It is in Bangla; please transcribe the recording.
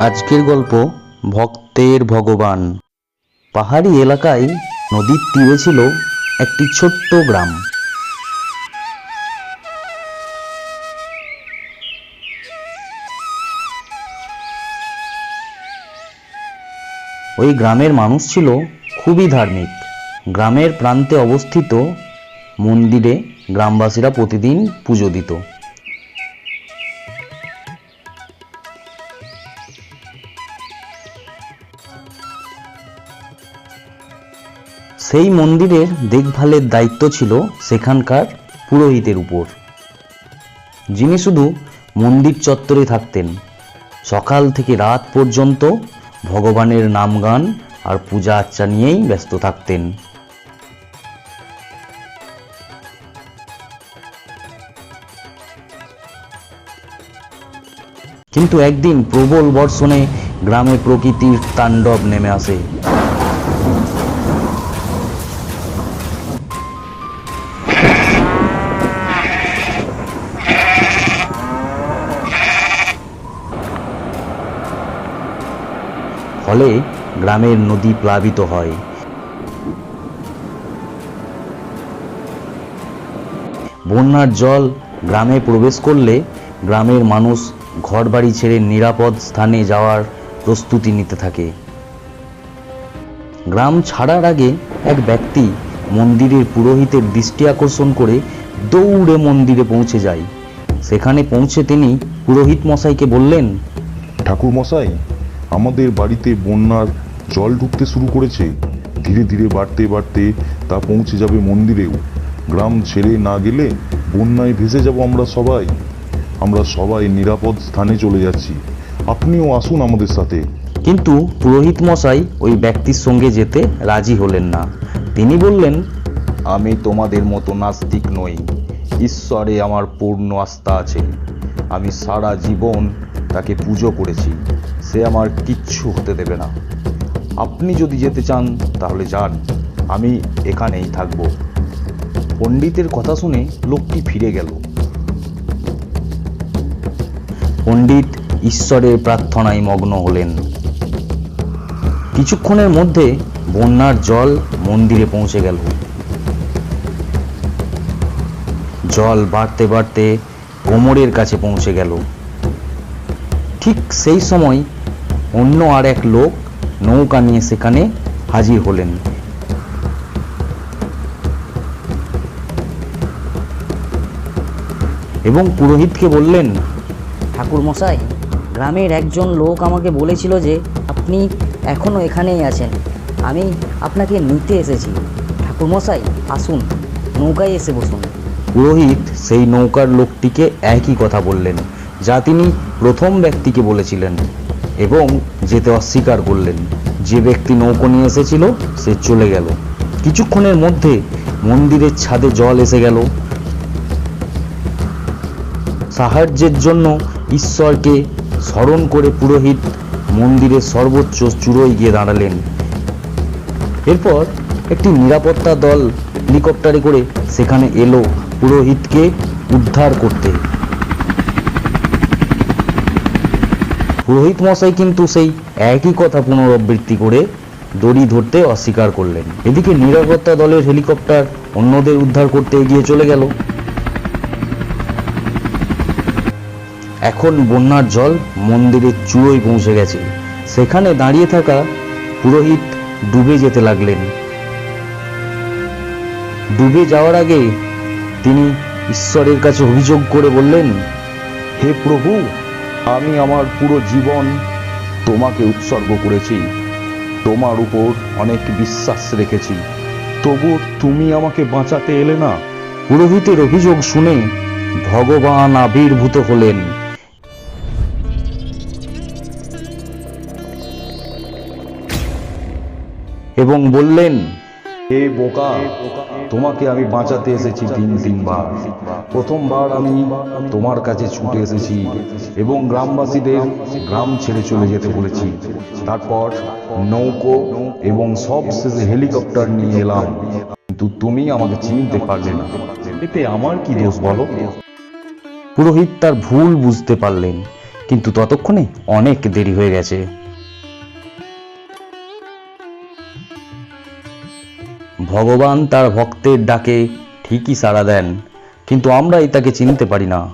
আজকের গল্প, ভক্তের ভগবান। পাহাড়ি এলাকায় নদীর তীরে ছিল একটি ছোট্ট গ্রাম। ওই গ্রামের মানুষ ছিল খুবই ধার্মিক। গ্রামের প্রান্তে অবস্থিত মন্দিরে গ্রামবাসীরা প্রতিদিন পুজো দিত। সেই মন্দিরের দেখভালের দায়িত্ব ছিল সেখানকার পুরোহিতের উপর। যিনি শুধু মন্দির চত্বরে থাকতেন, সকাল থেকে রাত পর্যন্ত ভগবানের নামগান আর পূজা আর্চা নিয়েই ব্যস্ত থাকতেন। কিন্তু একদিন প্রবল বর্ষণে গ্রামে প্রকৃতির তাণ্ডব নেমে আসে। ফলে গ্রামের নদী প্লাবিত হয়। বন্যার জল গ্রামে প্রবেশ করলে গ্রামের মানুষ ঘরবাড়ি ছেড়ে নিরাপদ স্থানে যাওয়ার প্রস্তুতি নিতে থাকে। গ্রাম ছাড়ার আগে এক ব্যক্তি মন্দিরের পুরোহিতের দৃষ্টি আকর্ষণ করে দৌড়ে মন্দিরে পৌঁছে যায়। সেখানে পৌঁছে তিনি পুরোহিত মশাইকে বললেন, ঠাকুর মশাই আমাদের বাড়িতে বন্যার জল ঢুকতে শুরু করেছে। ধীরে ধীরে বাড়তে বাড়তে তা পৌঁছে যাবে মন্দিরেও। গ্রাম ছেড়ে না গেলে বন্যায় ভেসে যাব আমরা সবাই। আমরা সবাই নিরাপদ স্থানে চলে যাচ্ছি। আপনিও আসুন আমাদের সাথে। কিন্তু পুরোহিত মশাই ওই ব্যক্তির সঙ্গে যেতে রাজি হলেন না। তিনি বললেন আমি তোমাদের মতো নাস্তিক নই। ঈশ্বরে আমার পূর্ণ আস্থা আছে। আমি সারা জীবন তাকে পুজো করেছি, সে আমার কিচ্ছু হতে দেবে না। আপনি যদি যেতে চান, তাহলে যান। আমি এখানেই থাকব। পণ্ডিতের কথা শুনে লোকটি ফিরে গেল। পণ্ডিত ঈশ্বরের প্রার্থনায় মগ্ন হলেন। কিছুক্ষণের মধ্যে বন্যার জল মন্দিরে পৌঁছে গেল। জল বাড়তে বাড়তে কোমরের কাছে পৌঁছে গেল। ঠিক সেই সময় অন্য আর এক লোক নৌকা নিয়ে সেখানে হাজির হলেন। এবং পুরোহিতকে বললেন ঠাকুর মশাই গ্রামের একজন লোক আমাকে বলেছিল যে আপনি এখনও এখানেই আছেন। আমি আপনাকে নিতে এসেছি। ঠাকুর মশাই আসুন নৌকায় এসে বসুন। পুরোহিত সেই নৌকার লোকটিকে একই কথা বললেন। যা তিনি প্রথম ব্যক্তিকে বলেছিলেন এবং যেতে অস্বীকার করলেন। যে ব্যক্তি নৌকো নিয়ে এসেছিল, সে চলে গেল। কিছুক্ষণের মধ্যে মন্দিরের ছাদে জল এসে গেল। সাহায্যের জন্য ঈশ্বরকে স্মরণ করে পুরোহিত মন্দিরের সর্বোচ্চ চূড়োয় গিয়ে দাঁড়ালেন। এরপর একটি নিরাপত্তা দল হেলিকপ্টারে করে সেখানে এলো পুরোহিতকে উদ্ধার করতে। পুরোহিত মশাই কিন্তু সেই একই কথা পুনরাবৃত্তি করে দড়ি ধরতে অস্বীকার করলেন। এদিকে নিরাপত্তা দলের হেলিকপ্টার অন্যদের উদ্ধার করতে এগিয়ে চলে গেল। এখন বন্যার জল মন্দিরের চূড়োয় পৌঁছে গেছে। সেখানে দাঁড়িয়ে থাকা পুরোহিত ডুবে যেতে লাগলেন। ডুবে যাওয়ার আগে তিনি ঈশ্বরের কাছে অভিযোগ করে বললেন, হে প্রভু আমি আমার পুরো জীবন তোমাকে উৎসর্গ করেছি। তোমার উপর অনেক বিশ্বাস রেখেছি। তবু তুমি আমাকে বাঁচাতে এলে না। পুরোহিতের অভিযোগ শুনে ভগবান আবির্ভূত হলেন। এবং বললেন হে বোকা, তোমাকে আমি বাঁচাতে এসেছি তিন তিনবার। প্রথমবার আমি তোমার কাছে ছুটে এসেছি এবং গ্রামবাসীদের গ্রাম ছেড়ে চলে যেতে বলেছি। তারপর নৌকো এবং সব শেষে হেলিকপ্টার নিয়ে এলাম। কিন্তু তুমি আমাকে চিনতে পারলে না। এতে আমার কি দোষ বলো? পুরোহিত তার ভুল বুঝতে পারলেন, কিন্তু ততক্ষণে অনেক দেরি হয়ে গেছে। ভগবান তার ভক্তের ডাকে ঠিকই সাড়া দেন কিন্তু আমরাই তাকে চিনতে পারি না।